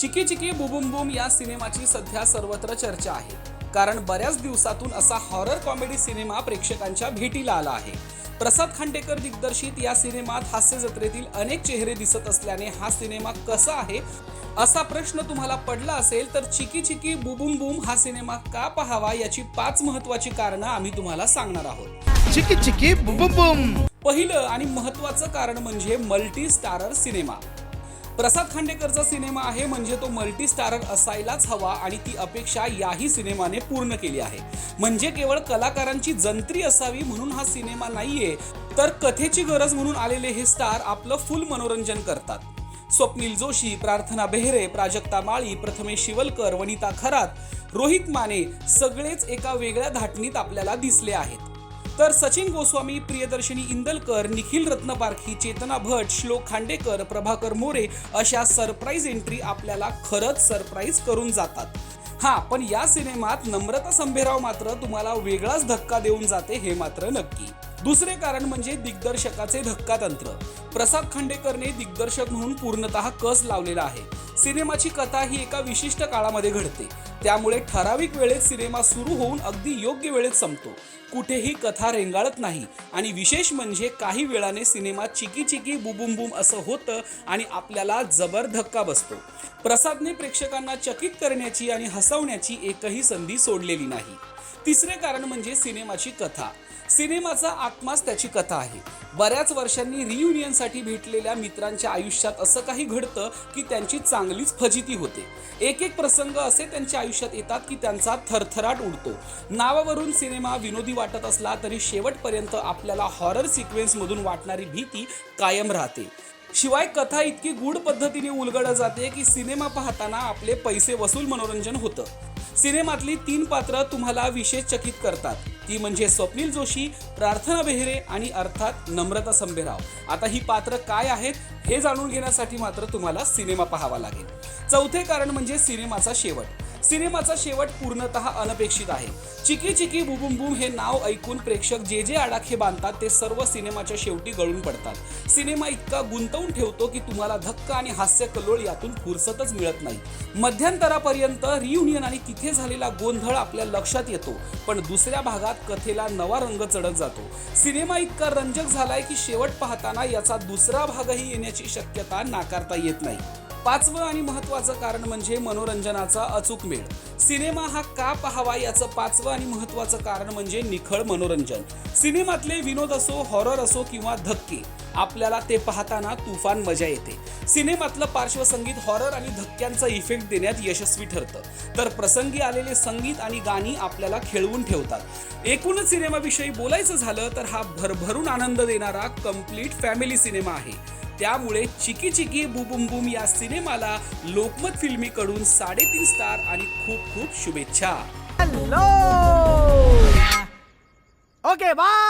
चिकी चिकी बुबुम बुम या सिनेमाची सध्या सर्वत्र चर्चा आहे. कारण बऱ्याच दिवसातून असा हॉरर कॉमेडी सिनेमा प्रेक्षकांच्या भेटीला आला आहे. प्रसाद खांडेकर दिग्दर्शित या सिनेमात हास्य जत्रेतील अनेक चेहरे दिसत असल्याने हा सिनेमा कसा आहे? असा प्रश्न तुम्हाला पडला असेल तर चिकी चिकी बुबुम बुम हा सिनेमा का पाहावा याची पाच महत्वाची कारणं आम्ही तुम्हाला सांगणार आहोत. चिकी चिकी बुम बुम. पहिलं आणि महत्वाचं कारण म्हणजे मल्टी स्टारर सिनेमा. प्रसाद खांडेकरचा सिनेमा आहे म्हणजे तो मल्टी स्टारर असायलाच हवा आणि ती अपेक्षा याही सिनेमाने पूर्ण केली आहे. म्हणजे केवळ कलाकारांची जंत्री असावी म्हणून हा सिनेमा नाहीये तर कथेची गरज म्हणून आलेले हे स्टार आपलं फुल मनोरंजन करतात. स्वप्नील जोशी प्रार्थना बेहरे प्राजक्ता माळी प्रथमेश शिवलकर वनिता खरात रोहित माने सगळेच एका वेगळ्या धाटणीत आपल्याला दिसले आहेत. तर सचिन गोस्वामी प्रियदर्शनी इंदलकर निखिल रत्नपारखी चेतना भट श्लोक खांडेकर प्रभाकर मोरे अशा सरप्राईज एंट्री आपल्याला खरंच सरप्राईज करून जातात. हा पण या सिनेमात नम्रता संभेराव मात्र तुम्हाला वेगळाच धक्का देऊन जाते हे मात्र नक्की. दुसरे कारण म्हणजे दिग्दर्शकाचे धक्का तंत्र प्रसाद खांडेकरने दिग्दर्शक म्हणून पूर्णतः कस लावलेला आहे. सिनेमाची कथा ही एका विशिष्ट काळामध्ये घडते. त्यामुळे ठराविक वेळेत सिनेमा सुरू होऊन अगदी योग्य वेळेत संपतो. कुठेही कथा रेंगाळत नाही आणि विशेष म्हणजे काही वेळाने सिनेमा चिकी चिकी बुबुम बुम असं होतं आणि आपल्याला जबर धक्का बसतो. प्रसादने प्रेक्षकांना चकित करण्याची आणि हसवण्याची एकही संधी सोडलेली नाही. तिसरे कारण म्हणजे सिनेमाची कथा. सिनेमाचा आत्माच त्याची कथा आहे. बऱ्याच वर्षांनी रियुनियनसाठी भेटलेल्या मित्रांच्या आयुष्यात असं काही घडतं की त्यांची चांगलीच फजिती होते. एक एक प्रसंग असे त्यांच्या आयुष्यात येतात की त्यांचा थरथराट उडतो. नावावरून सिनेमा विनोदी वाटत असला तरी शेवटपर्यंत आपल्याला हॉरर सिक्वेन्समधून वाटणारी भीती कायम राहते. शिवाय कथा इतकी गूढ पद्धतीने उलगडत जाते की सिनेमा पाहताना आपले पैसे वसूल मनोरंजन होतं. सिनेमातली तीन पात्र तुम्हाला विशेष चकित करतात. ती म्हणजे स्वप्नील जोशी प्रार्थना बेहरे आणि अर्थात नम्रता संभेराव. आता ही पात्र काय आहेत हे जाणून घेण्यासाठी मात्र तुम्हाला सिनेमा पाहावा लागेल. चौथे कारण म्हणजे सिनेमाचा शेवट. सिनेमाचा शेवट पूर्णतः अनपेक्षित आहे. चिकी चिकी बुबुम बुम हे नाव ऐकून प्रेक्षक जे जे आडाखे बांधतात ते सर्व सिनेमाच्या शेवटी गळून पडतात. सिनेमा इतका गुंतवून ठेवतो की तुम्हाला धक्का आणि हास्य कल्लोळ यातून फुरसतच मिळत नाही. मध्यंतरापर्यंत रियुनियन आणि तिथे झालेला गोंधळ आपल्या लक्षात येतो पण दुसऱ्या भागात कथेला नवा रंग चढत जातो. सिनेमा इतका रंजक झालाय की शेवट पाहताना याचा दुसरा भागही येण्याची शक्यता नाकारता येत नाही. पाचवं आणि महत्वाचं कारण म्हणजे मनोरंजनाचा अचूक मेळ. सिनेमा हा का पाहावा याचं पाचवं आणि महत्वाचं कारण म्हणजे निखळ मनोरंजन. सिनेमातले विनोद असो हॉरर असो किंवा धक्के आपल्याला ते पाहताना तुफान मजा येते. सिनेमातलं पार्श्वसंगीत हॉरर आणि धक्क्यांचा इफेक्ट देण्यात यशस्वी ठरतं. तर प्रसंगी आलेले संगीत आणि गाणी आपल्याला खेळवून ठेवतात. एकूणच सिनेमाविषयी बोलायचं झालं तर हा भरभरून आनंद देणारा कंप्लीट फॅमिली सिनेमा आहे. त्यामुळे चिकी चिकी बुबुम बुम या सिनेमाला लोकमत फिल्मीकडून साडेतीन स्टार आणि खूप खूप शुभेच्छा. Hello okay bye